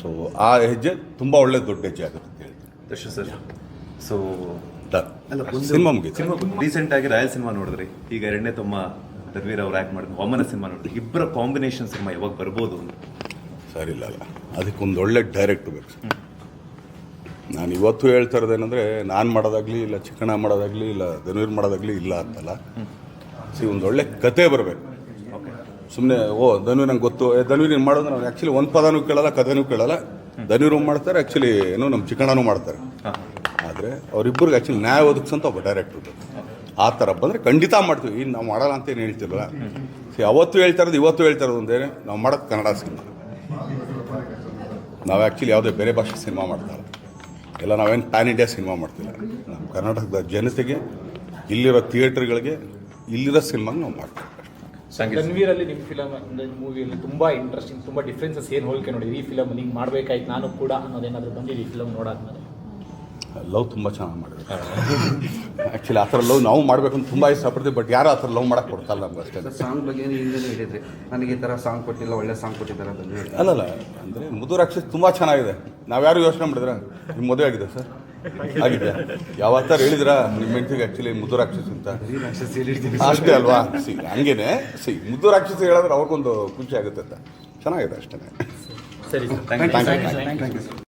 So ಆ ಹೆಜ್ಜೆ ತುಂಬ ಒಳ್ಳೆ ದೊಡ್ಡ ಹೆಜ್ಜೆ ಆಗುತ್ತೆ ಅಂತ ಹೇಳ್ತೀನಿ. Darshan sir so Done. Cinema ಮುಗೀತು ಸಿನಿಮಾ ರೀಸೆಂಟ್ ಆಗಿ ರಾಯಲ್ ಸಿನಿಮಾ ನೋಡಿದ್ರಿ. ಈಗ ಎರಡನೇ ತಮ್ಮ ಧರ್ವೀರ್ ಅವ್ರು ಆಕ್ಟ್ ಮಾಡಿದ್ರು ವಾಮನ ಸಿನಿಮಾ ನೋಡಿದ್ರಿ. ಇಬ್ಬರ ಕಾಂಬಿನೇಷನ್ ಸಿನಿಮಾ ಯಾವಾಗ ಬರ್ಬೋದು ಅಂತ. ಸರಿ ಇಲ್ಲ ಅಲ್ಲ ಅದಕ್ಕೊಂದು ಒಳ್ಳೆ ಡೈರೆಕ್ಟ್ ಬೇಕು ಸರ್. ನಾನು ಇವತ್ತು ಹೇಳ್ತಾ ಇರೋದೇನೆಂದರೆ ನಾನು ಮಾಡೋದಾಗಲಿ ಇಲ್ಲ ಚಿಕ್ಕಣ್ಣ ಮಾಡೋದಾಗಲಿ ಇಲ್ಲ ಧನ್ವೀರ್ ಮಾಡೋದಾಗಲಿ ಇಲ್ಲ ಅಂತಲ್ಲ. ಸಿ ಒಂದು ಒಳ್ಳೆ ಕತೆ ಬರಬೇಕು. ಸುಮ್ಮನೆ ಓ ಧನು ನಂಗೆ ಗೊತ್ತು. ಏ ಧನುವೀರ್ ನೀನು ಮಾಡೋದು ನಾವು ಆ್ಯಕ್ಚುಲಿ ಒಂದು ಪದನೂ ಕೇಳಲ್ಲ ಕಥೆನೂ ಕೇಳಲ್ಲ. ಧನುವೀರು ಮಾಡ್ತಾರೆ ಆ್ಯಕ್ಚುಲಿ ಏನು ನಮ್ಮ ಚಿಕಣನೂ ಮಾಡ್ತಾರೆ. ಆದರೆ ಅವರಿಬ್ಬರಿಗೆ ಆ್ಯಕ್ಚುಲಿ ನ್ಯಾಯ ಒದಗಿಸಂತ ಒಬ್ಬ ಡೈರೆಕ್ಟ್ರು ಆ ಥರ ಬಂದರೆ ಖಂಡಿತ ಮಾಡ್ತೀವಿ. ಇನ್ನು ನಾವು ಮಾಡಲ್ಲ ಅಂತ ಏನು ಹೇಳ್ತಿಲ್ವ ಸಿ ಅವತ್ತು ಹೇಳ್ತಾ ಇರೋದು ಇವತ್ತು ಹೇಳ್ತಾ ಇರೋದು ಒಂದೇ ನಾವು ಮಾಡೋದು ಕನ್ನಡ ಸಿನಿಮಾ. ನಾವು ಆ್ಯಕ್ಚುಲಿ ಯಾವುದೇ ಬೇರೆ ಭಾಷೆ ಸಿನಿಮಾ ಮಾಡ್ತಾರೆ ಇಲ್ಲ. ಎಲ್ಲ ನಾವೇನು ಪ್ಯಾನ್ ಇಂಡಿಯಾ ಸಿನಿಮಾ ಮಾಡ್ತಿಲ್ಲ. ನಮ್ಮ ಕರ್ನಾಟಕದ ಜನತೆಗೆ ಇಲ್ಲಿರೋ ಥಿಯೇಟ್ರ್ಗಳಿಗೆ ಇಲ್ಲಿರೋ ಸಿನಿಮಾಗೆ ನಾವು ಮಾಡ್ತೀವಿ. ಸಂಗೀತ ರಣವೀರಲ್ಲಿ ನಿಮ್ಮ ಫಿಲಮ್ ಮೂವಿಯಲ್ಲಿ ತುಂಬಾ ಇಂಟ್ರೆಸ್ಟಿಂಗ್ ತುಂಬಾ ಡಿಫ್ರೆನ್ಸಸ್ ಏನು ಹೋಲಿಕೆ ನೋಡಿ? ಈ ಫಿಲಮ್ ಹಿಂಗೆ ಮಾಡ್ಬೇಕಾಯ್ತು ನಾನು ಕೂಡ ಅನ್ನೋದೇನಾದರೂ ಬಂದಿದೆ ಈ ಫಿಲಮ್ ನೋಡಾದ್ಮೇಲೆ? ಲವ್ ತುಂಬ ಚೆನ್ನಾಗಿ ಮಾಡಿದ್ರು ಆ್ಯಕ್ಚುಲಿ ಆ ಥರ ಲವ್ ನಾವು ಮಾಡಬೇಕು ಅಂತ ಇಷ್ಟ ಪಡ್ತೀವಿ ಬಟ್ ಯಾರು ಆ ಥರ ಲವ್ ಮಾಡಕ್ಕೆ ಕೊಡ್ತಾರಲ್ಲ ನಮ್ಗೆ ಅಷ್ಟೇ. ಸಾಂಗ್ ಬಗ್ಗೆ ಹಿಂದೆ ಹೇಳಿದ್ರಿ. ನನಗೆ ಈ ಥರ ಸಾಂಗ್ ಕೊಟ್ಟಿಲ್ಲ ಒಳ್ಳೆ ಸಾಂಗ್ ಕೊಟ್ಟಿದ್ದಾರೆ ಅಂತ ಅಲ್ಲಲ್ಲ ಅಂದರೆ ತುಂಬಾ ತುಂಬ ಚೆನ್ನಾಗಿದೆ. ನಾವ್ಯಾರು ಯೋಚನೆ ಮಾಡಿದ್ರೆ ನಿಮ್ಮ ಮದುವೆ ಆಗಿದೆ ಸರ್. ಆಗಿದೆ. ಯಾವತ್ತಾರ ಹೇಳಿದ್ರ? ನಿಮ್ಮ ಹೆಂಡತಿಗೆ ಆಕ್ಚುಲಿ ಮುದ್ದು ರಾಕ್ಷಸ್ ಅಂತ. ಅಷ್ಟೇ ಅಲ್ವಾ? ಸಿ ಹಂಗೇನೆ. ಸಿ ಮುದ್ದು ರಾಕ್ಷಸ ಹೇಳಿದ್ರೆ ಅವ್ರಿಗೊಂದು ಖುಷಿ ಆಗುತ್ತೆ ಅಂತ. ಚೆನ್ನಾಗಿದೆ ಅಷ್ಟೇ. ಸರಿ ಥ್ಯಾಂಕ್ ಯು ಥ್ಯಾಂಕ್ ಯು